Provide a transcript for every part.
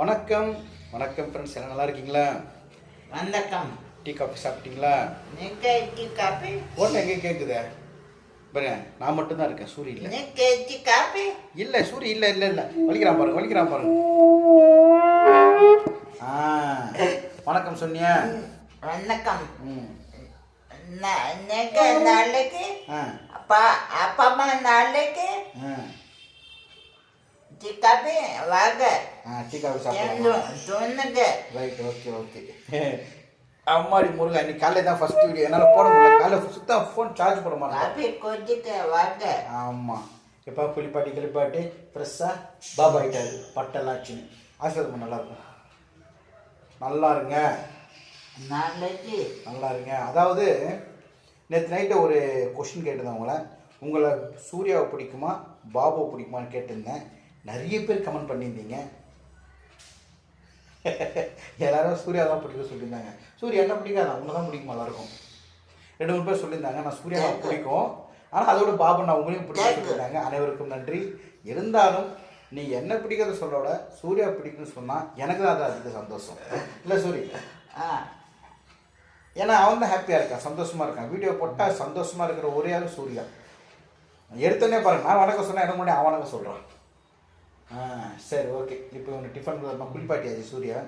வணக்கம். வணக்கம் ஃப்ரெண்ட்ஸ் எல்லாம் நல்லா இருக்கீங்களா? வணக்கம். டீ காஃபி சாப்பிட்டீங்களா? டீ காபி ஓட்ட எங்கே கேட்குதே பாருங்க நான் மட்டும்தான் இருக்கேன் சூரிய இல்லை. டீ காபி இல்லை சூரிய இல்லை இல்லை இல்லை. வலிக்கிறான் பாருங்க வலிக்கிறான் பாருங்க. ஆ வணக்கம் சொன்னியா? வணக்கம். ம். நாளைக்கு அப்பா அப்பா அம்மா நாளைக்கு ஆ டீ காஃபி என்று சாப்பிடலாம் சொன்னுங்க ரைட் ஓகே ஓகே அம்மாடி முருகா இன்னைக்கு காலையில் தான் ஃபர்ஸ்ட் வீடியோ என்னால் போட முடியல காலையில் சுத்தம் ஃபோன் சார்ஜ் போட மாட்டேன் ஆமாம் எப்போ குளிப்பாட்டி கிளிப்பாட்டி ஃப்ரெஷ்ஷாக பாபா ஆகிட்டாரு பட்டெல்லாச்சுன்னு ஆசீர்வாதம் நல்லா இருக்கும் நல்லா இருங்க நாளைக்கு நல்லா இருங்க அதாவது நேற்று நைட்டு ஒரு கொஷின் கேட்டிருந்தேன் உங்களை உங்களை சூர்யாவை பிடிக்குமா பாபுவை பிடிக்குமான்னு கேட்டிருந்தேன் நிறைய பேர் கமெண்ட் பண்ணியிருந்தீங்க. எல்லாரும் சூர்யா தான் பிடிக்கும் சொல்லியிருந்தாங்க. சூர்யா என்ன பிடிக்காதா? உங்களை தான் பிடிக்குமா எல்லாருக்கும்? ரெண்டு மூணு பேர் சொல்லியிருந்தாங்க. நான் சூர்யா தான் பிடிக்கும். ஆனால் அதோட பாபு நான் உங்களையும் பிடிக்கும் சொல்லியிருந்தாங்க. அனைவருக்கும் நன்றி. இருந்தாலும் நீ என்ன பிடிக்கிறத சொல்றத சூர்யா பிடிக்கும்னு சொன்னால் எனக்கு தான் அது அதிக சந்தோஷம். இல்லை சூர்யா? ஆ. ஏன்னா அவன் தான் ஹாப்பியாக இருக்கான் சந்தோஷமாக இருக்கான். வீடியோ போட்டால் சந்தோஷமாக இருக்கிற ஒரே ஆள் சூர்யா. எடுத்தோடனே பாருங்க நான் வணக்கம் சொன்னேன் எனக்கு முன்னாடி அவன் வணக்கம் சொல்கிறான் சரி ஓகே இப்போ இவங்க டிஃபன் குழப்பமாக குளிப்பாட்டியாச்சு சூர்யா.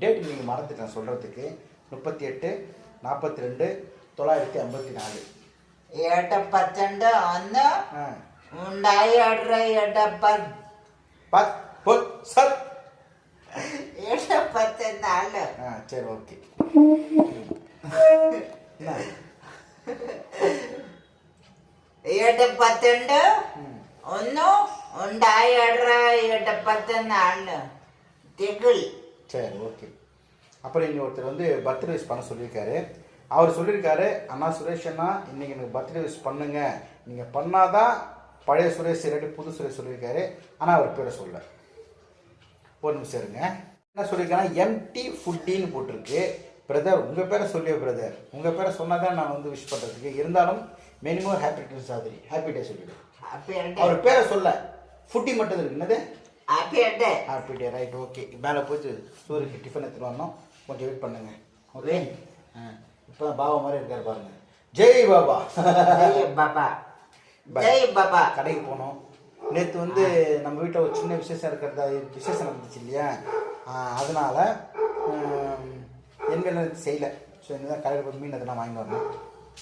டேட் நீங்கள் மறந்துட்டேன் சொல்கிறதுக்கு முப்பத்தி எட்டு நாற்பத்தி ரெண்டு தொள்ளாயிரத்தி ஐம்பத்தி நாலு ஏட்ட பத்தண்டு ஒன்று உண்டாயி அடுற எட்ட பத் பத் பொத் சத். ஏட்ட பத்து நாலு ஆ சரி ஓகே ஏட்ட பத்தெண்டு. ഒന്നു ഉണ്ടായി எட்ட பத்தன்னு ஆண்டு திகில் சரி ஓகே அப்புறம் இங்கே ஒருத்தர் வந்து பர்த்டே விஷ் பண்ண சொல்லியிருக்காரு. அவர் சொல்லியிருக்காரு அண்ணா சுரேஷ் அண்ணா இன்னைக்கு எனக்கு பர்த்டே விஷ் பண்ணுங்க. நீங்கள் பண்ணாதான் பழைய சுரேஷ் இல்லாட்டி புது சுரேஷ் சொல்லியிருக்காரு. ஆனால் அவர் பேரை சொல்ல ஒரு நிமிஷம் இருங்க. என்ன சொல்லியிருக்காங்கன்னா எம்டி ஃபுட்டின்னு போட்டிருக்கு. பிரதர் உங்கள் பேரை சொல்லியோ பிரதர் உங்கள் பேரை சொன்னால் தான் நான் வந்து விஷ் பண்ணுறதுக்கு இருந்தாலும் மினிமம் ஹாப்பி டேஸ் ஆதிரி ஹாப்பி டே சொல்லிவிடுவேன் அவர் பேரை சொல்ல. ஃபுட்டி மட்டும் இருக்கு. என்னது? ஹாப்பியாட்டே ஹாப்பிடே ரைட் ஓகே மேலே போச்சு சூரியக்கு டிஃபன் எடுத்துகிட்டு வரணும். கொஞ்சம் வெயிட் பண்ணுங்க. ஓகே இப்போ தான் பாபா மாதிரி இருக்கார் பாருங்க. ஜெய் பாபா. ஜெய் பாபா. ஜெய் பாபா. கடைக்கு போனோம் நேற்று வந்து நம்ம வீட்டில் ஒரு சின்ன விசேஷம் இருக்கிறதா விசேஷம் நடந்துச்சு இல்லையா? அதனால் என்மேல செய்யலை. ஸோ இந்த கடையில் போய் மீன் அதெல்லாம் வாங்கி வரணும்.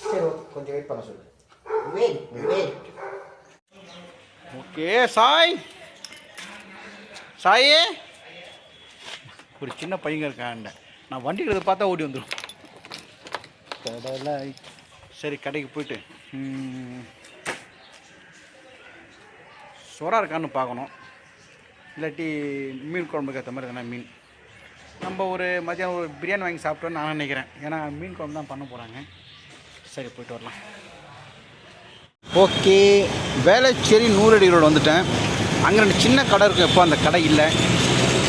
சரி ஓகே கொஞ்சம் வெயிட் பண்ண சொல்லு. Wait wait okay Sai. சாயே. ஒரு சின்ன பையங்க இருக்காண்ட நான் வண்டி எடுத்து பார்த்தா ஓடி வந்துடும் கடலை. சரி கடைக்கு போயிட்டு. சுறா இருக்கான்னு பார்க்கணும். இல்லாட்டி மீன் குழம்புக்கு ஏற்ற மாதிரி எதனா மீன். நம்ம ஒரு மதியானம் ஒரு பிரியாணி வாங்கி சாப்பிட்டோன்னு நான் நினைக்கிறேன். ஏன்னா மீன் குழம்பு தான் பண்ண போகிறாங்க சரி போயிட்டு வரலாம். ஓகே. வேளச்சேரி நூறடி ரோடு வந்துட்டேன். அங்கே ரெண்டு சின்ன கடை இருக்கும் எப்போ அந்த கடை இல்லை.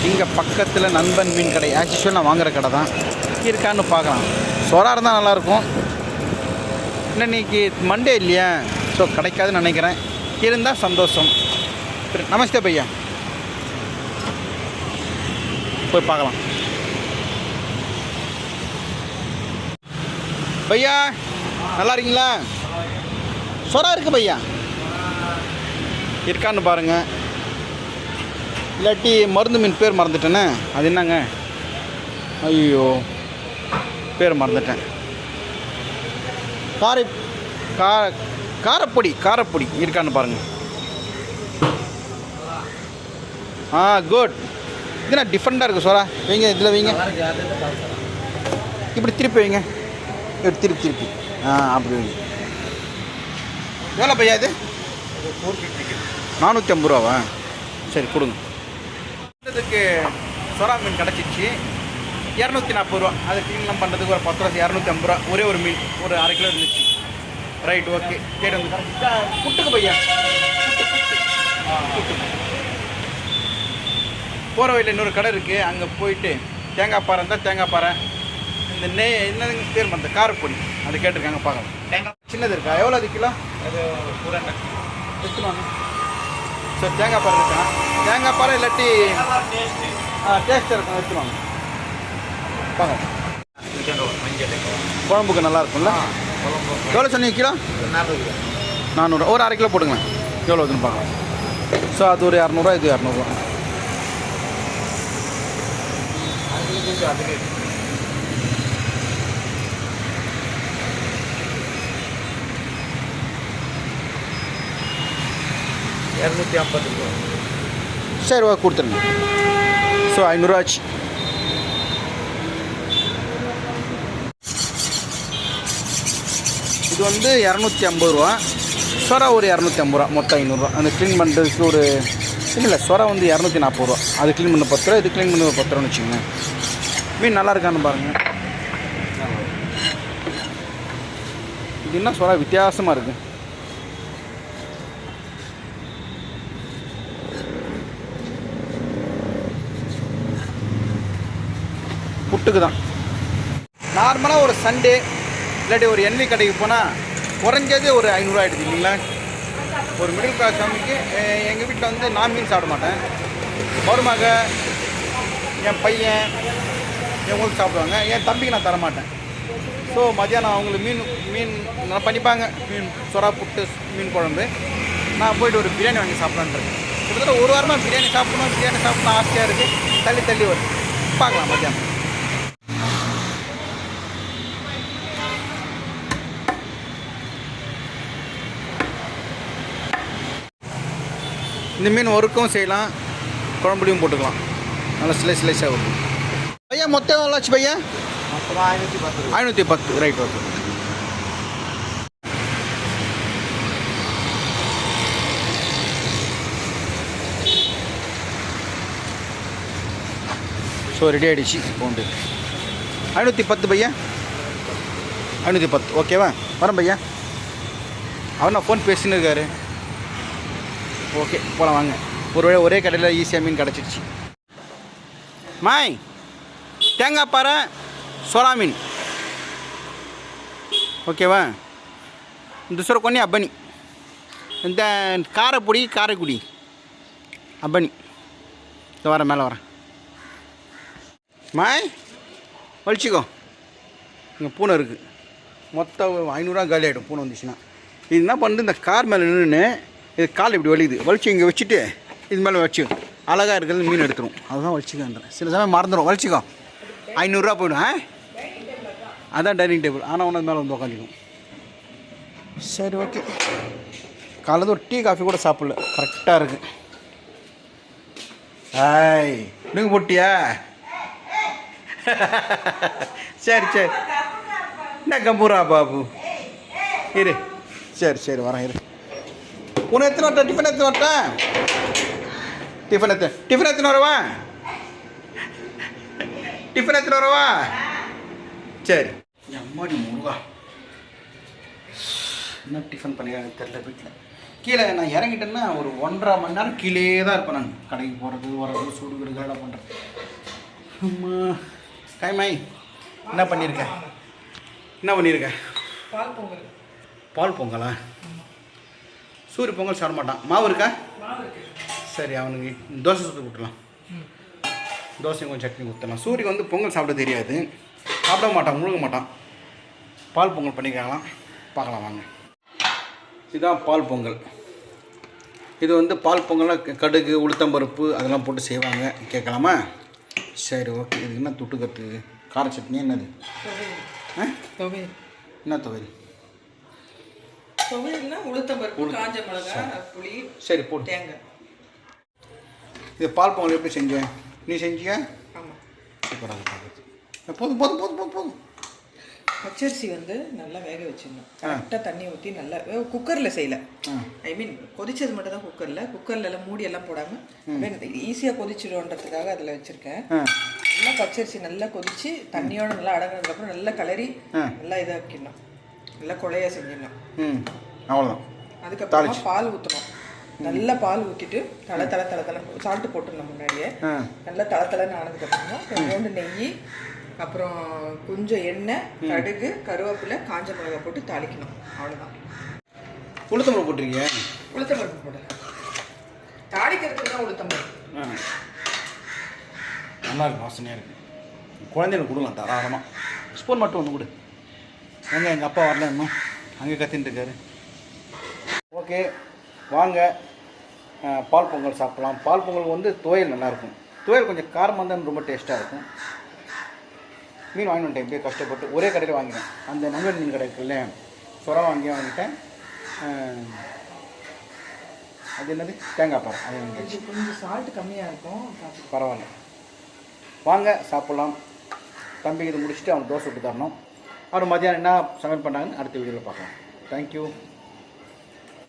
இங்கே பக்கத்தில் நண்பன் மீன் கடை. ஆக்சுவல் நான் வாங்குகிற கடை தான். இருக்கான்னு பார்க்கலாம். சொரா இருந்தால் நல்லாயிருக்கும் இன்னைக்கு மண்டே இல்லையா. ஸோ கிடைக்காதுன்னு நினைக்கிறேன். இருந்தால் சந்தோஷம். நமஸ்தே பையா. போய் பார்க்கலாம். பையா நல்லா இருக்கீங்களா? சொரா இருக்கு பையா? இருக்கான்னு பாருங்க. இல்லாட்டி மருந்து மீன் பேர் மறந்துட்டேனே? அது என்னங்க? ஐயோ பேர் மறந்துட்டேன். காரை கா காரப்பொடி காரப்பொடி இருக்கான்னு பாருங்க. ஆ குட் இதுனா டிஃப்ரெண்ட்டாக இருக்குது சோரா வைங்க இதில் வைங்க. இப்படி திருப்பி வைங்க. இப்படி திருப்பி திருப்பி. ஆ அப்படி வைங்க. எவ்வளோ பையா இது? நானூற்றி ஐம்பது ரூபாவா? சரி கொடுங்க. இதுக்கு சொரா மீன் கிடச்சிச்சு. இரநூத்தி நாற்பது ரூபா. அது க்ளீன்லாம் பண்ணுறதுக்கு ஒரு பத்து ரூபா இரநூத்தி ஐம்பது ரூபா. ஒரே ஒரு மீன் ஒரு அரை கிலோ இருந்துச்சு. ரைட் ஓகே கேட்டு வந்து கரெக்டாக குட்டுக்கு பையா. போகிற வழியில் இன்னொரு கடை இருக்குது அங்கே போயிட்டு தேங்காய் பாறை இருந்தால் தேங்காய் பாறை. இந்த நெ என்னதுங்க பேர் மறந்த காரப்பொடி அது கேட்டிருக்காங்க பார்க்கலாம். தேங்காய் சின்னது இருக்கா? எவ்வளோ அது கிலோ? எடுத்துன்னு வாங்க. சரி தேங்காய் பாறை இருக்கா? தேங்காய் பாறை இல்லாட்டி ஆ டேஸ்ட் இருக்கும். எடுத்துருவாங்க வாங்க. குழம்புக்கு நல்லா இருக்கும்ல? எவ்வளோ சொன்னீங்க கிலோ? நானூறு. ஒரு அரை கிலோ போடுங்க எவ்வளோ வருதுன்னு பார்க்கலாம். ஸோ அது ஒரு இரநூறுவா இது இரநூறுவா. இரநூத்தி ஐம்பது ரூபா. சரி ஓகே கொடுத்துருங்க. ஸோ ஐநூறுவாச்சு. இது வந்து இரநூத்தி ஐம்பது ரூபா. சொரா ஒரு இரநூத்தி ஐம்பது ரூபா மொத்தம் ஐநூறுரூவா அந்த க்ளீன் பண்ணுறதுக்கு ஒரு இல்லை சொரா வந்து இரநூத்தி நாற்பது ரூபா. அது க்ளீன் பண்ண பத்து ரூபா இது க்ளீன் பண்ண பத்து ரூபான்னு வச்சுக்கோங்க மீன் நல்லா இருக்கான்னு பாருங்கள் இது என்ன சொரா? வித்தியாசமாக இருக்குது புட்டுக்கு தான் நார்மலாக ஒரு சண்டே இல்லாட்டி ஒரு எண்ணெய் கடைக்கு போனால் குறைஞ்சது ஒரு ஐநூறுரூவா ஆகிடுது இல்லைங்களா? ஒரு மிடில் கிளாஸ் ஃபேமிலிக்கு எங்கள் வீட்டில் வந்து நான் மீன் சாப்பிட மாட்டேன். மருமக என் பையன் இவங்களுக்கு சாப்பிடுவாங்க. என் தம்பிக்கு நான் தரமாட்டேன். ஸோ மதியானம் அவங்களுக்கு மீன் மீன் நல்லா பண்ணிப்பாங்க. மீன் சொரா புட்டு மீன் குழம்பு. நான் போயிட்டு ஒரு பிரியாணி வாங்கி சாப்பிட்லான்னு கிட்டத்தட்ட ஒரு வாரமாக பிரியாணி சாப்பிடணும் பிரியாணி சாப்பிடணும் ஆசையாக இருக்குது தள்ளி தள்ளி வரும் பார்க்கலாம் மதியானம் இந்த மீன் ஒருக்கும் செய்யலாம் குழம்புலையும் போட்டுக்கலாம். நல்லா ஸ்லைஸ் ஸ்லைஸாக இருக்கும் ஐயா மொத்தம் எவ்வளோச்சு ஆச்சு ஐநூற்றி பத்து ஐநூற்றி பத்து. ரைட் ஓகே ஸோ ரெடி ஆகிடுச்சு போண்டு ஐநூற்றி பத்து பையன்? ஐநூற்றி பத்து. ஓகேவா வரேன் பையன். அவர் நான் ஃபோன் பேசின்னு இருக்காரு. ஓகே போகலாம் வாங்க. ஒருவேளை ஒரே கடையில் ஈஸியாக மீன் கிடச்சிடுச்சு மாய் தேங்காய் பாறை சோளா மீன். ஓகேவா? இந்த சுர கொன்னி அப்பனி இந்த காரைப்பொடி காரைக்குடி. அப்பனி இந்த வரேன் மேலே வரேன். மாய் வலிச்சிக்கோ. இங்கே பூனை இருக்குது மொத்தம் ஐநூறுரூவா காலி ஆகிடும் பூனை வந்துச்சுன்னா. இது என்ன பண்ணுறது இந்த கார் மேலே நின்று இது கால் இப்படி வலிக்குது. வலிச்சு இங்கே வச்சுட்டு இது மேலே வச்சு. அழகாக இருக்கிறது மீன் எடுத்துரும். அதுதான் வச்சுக்கோன்றேன் சில சமயம் மறந்துடும் வலிச்சிக்கோ. ஐநூறுரூவா போயிடும் ஆ? அதான் டைனிங் டேபிள் ஆனால் உனக்கு மேலே வந்து உட்காந்துக்கும் சரி ஓகே காலையில் ஒரு டீ காஃபி கூட சாப்பிடல. கரெக்டாக இருக்குது ஆய் நீங்கள் போட்டியா? சரி சரி. என்ன கம்பூரா பாபு? இரு. சரி சரி வரேன் இரு. உன்னை எத்தனை வரட்டா டிஃபன் எத்தனை வரட்டா டிஃபன் எத்தனை டிஃபன் எத்தனை வரவா? டிஃபன் எத்தனை வரவா? சரி. அம்மாடி முருகா. என்ன டிஃபன் பண்ணிக்கிறாங்க தெரில வீட்டில் கீழே நான் இறங்கிட்டேன்னா ஒரு ஒன்றரை மணி நேரம் கீழே தான் இருப்பேன் நான். கடைக்கு போகிறது வர்றது சூடு வேலை பண்ணுறேன் அம்மா. கைமாய் என்ன பண்ணியிருக்க என்ன பண்ணியிருக்க பால் பொங்கல். பால் பொங்கலா? சூரிய பொங்கல் சாப்பிட மாட்டான். மாவு இருக்கா? சரி அவனுக்கு தோசை சுட்டு விட்டுலாம் தோசையும் கொஞ்சம் சட்னி ஊற்றலாம் சூரியக்கு வந்து பொங்கல் சாப்பிட தெரியாது. சாப்பிட மாட்டான் முழுங்க மாட்டான். பால் பொங்கல் பண்ணிக்கலாம் பார்க்கலாம் வாங்க. இதுதான் பால் பொங்கல். இது வந்து பால் பொங்கலாக கடுகு உளுத்தம்பருப்பு அதெல்லாம் போட்டு செய்வாங்க. கேட்கலாமா? சரி ஓகே. இது என்ன தொட்டுக்கிறதுக்கு கார சட்னி என்னது? என்ன துவையல்? துவையல்னா உளுத்தம்பருப்பு உளுத்தம். காஞ்ச மிளகா புளி சரி போட்டு தேங்காய். இது பால் பொங்கல் எப்படி செஞ்சேன் நீ செஞ்சியா? ஆமாம் சூப்பராக போதும் போதும் போதும் போதும் போதும். பச்சரிசி வந்து நல்லா வேக வச்சிடணும். கரெக்டாக தண்ணி ஊற்றி நல்லா குக்கரில் செய்யல. ஐ மீன் கொதிச்சது மட்டும் தான் குக்கரில். குக்கரில் எல்லாம் மூடி எல்லாம் போடாமல் ஈஸியாக கொதிச்சிடும்ன்றதுக்காக அதில் வச்சுருக்கேன். நல்லா பச்சரிசி நல்லா கொதிச்சு தண்ணியோட நல்லா அடங்கினதுக்கப்புறம் நல்லா ஆ. நல்லா இதாக்கிடணும். நல்லா குழையா செஞ்சிடணும். ம் அவ்வளோதான் அதுக்கப்புறமா பால் ஊற்றணும் நல்லா பால் ஊற்றிட்டு தலை தலை தலை தலை. சால்ட்டு போட்டுடணும் முன்னாடியே. நல்லா தலை தலைன்னு ஆனதுக்கப்புறமா கொஞ்சோண்டு நெய் அப்புறம் கொஞ்சம் எண்ணெய் கடுகு கருவேப்பிலை காஞ்ச மிளகாய் போட்டு தாளிக்கணும். அவ்வளோதான் உளுத்தம்பருப்பு போட்டிருக்கீங்க உளுத்தம்பருப்பு போடு தாளிக்கிறதுக்கு தான் உளுத்தம்பருப்பு. நல்லா இருக்கு வாசனையாக இருக்குது குழந்தைங்களுக்கு கொடுக்கலாம் தாராளமாக ஸ்பூன் மட்டும் ஒன்று கொடு. எங்க எங்கள் அப்பா வரல இன்னும். அங்கே கத்தின்னு இருக்காரு. ஓகே வாங்க. பால் பொங்கல் சாப்பிடலாம். பால் பொங்கல் வந்து துவையல் நல்லாயிருக்கும். துவையல் கொஞ்சம் காரமாக இருந்தால் ரொம்ப டேஸ்ட்டாக இருக்கும். மீன் வாங்கி வந்துட்டேன் இப்படியே கஷ்டப்பட்டு. ஒரே கடையில் வாங்கினேன். அந்த நங்கல் மீன் கடை இருக்குல்ல சுறா வாங்கியே வாங்கிட்டேன். அது என்னது? தேங்காய் பாறை அது கொஞ்சம் சால்ட் கம்மியாக இருக்கும். பரவாயில்ல. வாங்க சாப்பிட்லாம். தம்பிக்கு இது முடிச்சுட்டு அவனுக்கு தோசை விட்டு தரணும். அப்புறம் மதியானம் என்ன சமையல் பண்ணாங்கன்னு அடுத்த வீடியோவில் பார்க்கலாம். தேங்க்யூ